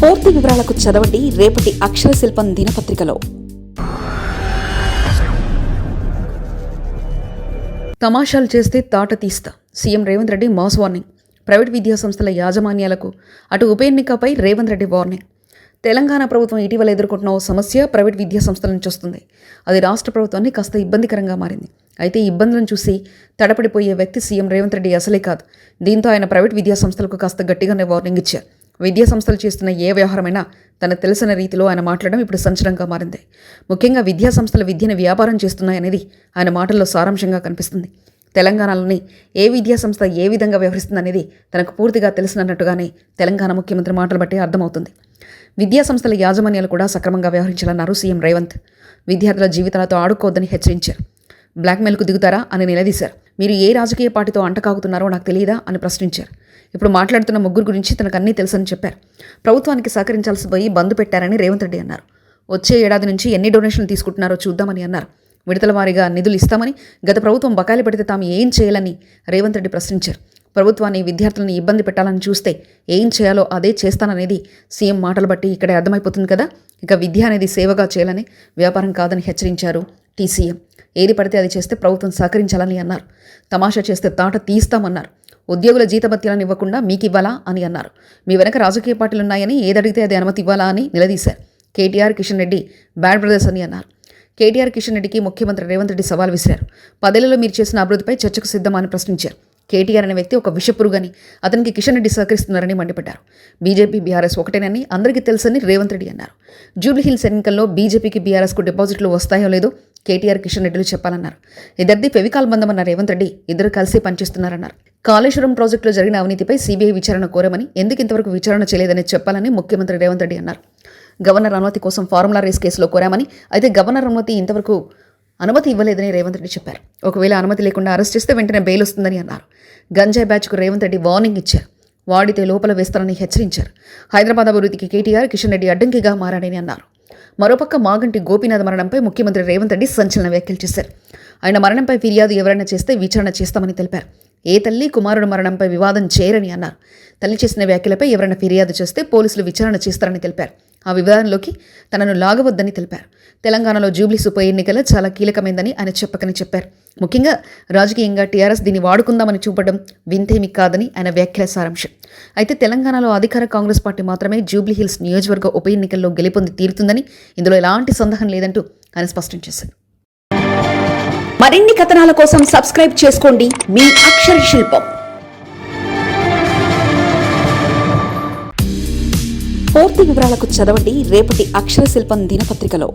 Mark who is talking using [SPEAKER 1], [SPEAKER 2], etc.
[SPEAKER 1] పూర్తి వివరాలకు చదవండి రేపటి అక్షర శిల్పం దినపత్రికలో. తమాషాలు చేస్తే తాట తీస్తా. CM Revanth Reddy mass warning. Private విద్యా సంస్థల యాజమాన్యాలకు అటు ఉప ఎన్నికపై రేవంత్ రెడ్డి వార్నింగ్. తెలంగాణ ప్రభుత్వం ఇటీవల ఎదుర్కొంటున్న ఓ సమస్య ప్రైవేట్ విద్యా సంస్థల నుంచి వస్తుంది. అది రాష్ట్ర ప్రభుత్వాన్ని కాస్త ఇబ్బందికరంగా మారింది. అయితే ఈ ఇబ్బందులను చూసి తడపడిపోయే వ్యక్తి సీఎం రేవంత్ రెడ్డి అసలే కాదు. దీంతో ఆయన ప్రైవేట్ విద్యా సంస్థలకు కాస్త గట్టిగానే వార్నింగ్ ఇచ్చారు. విద్యా సంస్థలు చేస్తున్న ఏ వ్యవహారమైనా తనకు తెలిసిన రీతిలో ఆయన మాట్లాడడం ఇప్పుడు సంచలనంగా మారింది. ముఖ్యంగా విద్యా సంస్థల విద్యను వ్యాపారం చేస్తున్నాయనేది ఆయన మాటల్లో సారాంశంగా కనిపిస్తుంది. తెలంగాణలోని ఏ విద్యా సంస్థ ఏ విధంగా వ్యవహరిస్తుందనేది తనకు పూర్తిగా తెలిసినట్టుగానే తెలంగాణ ముఖ్యమంత్రి మాటలు బట్టి అర్థమవుతుంది. విద్యా సంస్థల యాజమాన్యాలు కూడా సక్రమంగా వ్యవహరించాలన్నారు సీఎం రేవంత్. విద్యార్థుల జీవితాలతో ఆడుకోవద్దని హెచ్చరించారు. బ్లాక్మెయిల్కు దిగుతారా అని నిలదీశారు. మీరు ఏ రాజకీయ పార్టీతో అంటకాగుతున్నారో నాకు తెలియదా అని ప్రశ్నించారు. ఇప్పుడు మాట్లాడుతున్న ముగ్గురు గురించి తనకు అన్నీ తెలుసని చెప్పారు. ప్రభుత్వానికి సహకరించాల్సి పోయి బంద్ పెట్టారని రేవంత్ రెడ్డి అన్నారు. వచ్చే ఏడాది నుంచి ఎన్ని డొనేషన్లు తీసుకుంటున్నారో చూద్దామని అన్నారు. విడతల వారీగా నిధులు ఇస్తామని గత ప్రభుత్వం బకాయిలు పెడితే తాము ఏం చేయాలని రేవంత్ రెడ్డి ప్రశ్నించారు. ప్రభుత్వాన్ని విద్యార్థులను ఇబ్బంది పెట్టాలని చూస్తే ఏం చేయాలో అదే చేస్తాననేది సీఎం మాటలు బట్టి ఇక్కడే అర్థమైపోతుంది కదా. ఇక విద్య అనేది సేవగా చేయాలని వ్యాపారం కాదని హెచ్చరించారు టీసీఎం. ఏది పడితే అది చేస్తే ప్రభుత్వం సహకరించాలని అన్నారు. తమాషా చేస్తే తాట తీస్తామన్నారు. ఉద్యోగుల జీతభత్యాలను ఇవ్వకుండా మీకు ఇవ్వాలా అని అన్నారు. మీ వెనక రాజకీయ పార్టీలు ఉన్నాయని ఏదడిగితే అది అనుమతి ఇవ్వాలా అని నిలదీశారు. KTR Kishan Reddy bad brothers అని అన్నారు. కేటీఆర్ కిషన్ రెడ్డికి ముఖ్యమంత్రి రేవంత్ రెడ్డి సవాల్ విసిరారు. పదేళ్ళలో మీరు చేసిన అభివృద్ధిపై చర్చకు సిద్ధమని ప్రశ్నించారు. కేటీఆర్ అనే వ్యక్తి ఒక విషపురుగని అతనికి కిషన్ రెడ్డి సహకరిస్తున్నారని మండిపడ్డారు. బీజేపీ బీఆర్ఎస్ ఒకటేనని అందరికీ తెలుసని రేవంత్ రెడ్డి అన్నారు. జూబ్లీహిల్స్ ఎన్నికల్లో బీజేపీకి బీఆర్ఎస్కు డిపాజిట్లు వస్తాయో లేదో కేటీఆర్ కిషన్ రెడ్డిలు చెప్పాలన్నారు. ఇద్దరిది ఫెవికాల్ బంధం అన్న రేవంత్ రెడ్డి ఇద్దరు కలిసి పనిచేస్తున్నారన్నారు. కాళేశ్వరం ప్రాజెక్టులో జరిగిన అవినీతిపై సీబీఐ విచారణ కోరమని ఎందుకు ఇంతవరకు విచారణ చేయలేదని చెప్పాలని ముఖ్యమంత్రి రేవంత్ రెడ్డి అన్నారు. గవర్నర్ అనుమతి కోసం ఫార్ములా రేస్ కేసులో కోరామని అయితే గవర్నర్ అనుమతి ఇంతవరకు అనుమతి ఇవ్వలేదని రేవంత్ రెడ్డి చెప్పారు. ఒకవేళ అనుమతి లేకుండా అరెస్ట్ చేస్తే వెంటనే బెయిల్ వస్తుందని అన్నారు. గంజాయి బ్యాచ్కు రేవంత్ రెడ్డి వార్నింగ్ ఇచ్చారు. వాడితే లోపల వేస్తారని హెచ్చరించారు. హైదరాబాద్ అభివృద్ధికి కేటీఆర్ కిషన్ రెడ్డి అడ్డంకిగా మారాడని అన్నారు. మరోపక్క మాగంటి గోపీనాథ్ మరణంపై ముఖ్యమంత్రి రేవంత్ రెడ్డి సంచలన వ్యాఖ్యలు చేశారు. ఆయన మరణంపై ఫిర్యాదు ఎవరైనా చేస్తే విచారణ చేస్తామని తెలిపారు. ఏ తల్లి కుమారుడు మరణంపై వివాదం చేయరని అన్నారు. తల్లి చేసిన వ్యాఖ్యలపై ఎవరైనా ఫిర్యాదు చేస్తే పోలీసులు విచారణ చేస్తారని తెలిపారు. ఆ వివాదంలోకి తనను లాగవద్దని తెలిపారు. తెలంగాణలో జూబ్లీస్ ఉప ఎన్నికలు చాలా కీలకమైందని ఆయన చెప్పకని చెప్పారు. ముఖ్యంగా రాజకీయంగా టీఆర్ఎస్ దీన్ని వాడుకుందామని చూపడం వింతేమి కాదని ఆయన వ్యాఖ్యల సారాంశం. అయితే తెలంగాణలో అధికార కాంగ్రెస్ పార్టీ మాత్రమే జూబ్లీహిల్స్ నియోజకవర్గ ఉప ఎన్నికల్లో గెలుపొంది తీరుతుందని ఇందులో ఎలాంటి సందేహం లేదంటూ ఆయన స్పష్టం చేశారు. మరిన్ని కథనాల కోసం సబ్స్క్రైబ్ చేసుకోండి మీ అక్షర శిల్పం. పూర్తి వివరాలకు చదవండి రేపటి అక్షర శిల్పం దినపత్రికలో.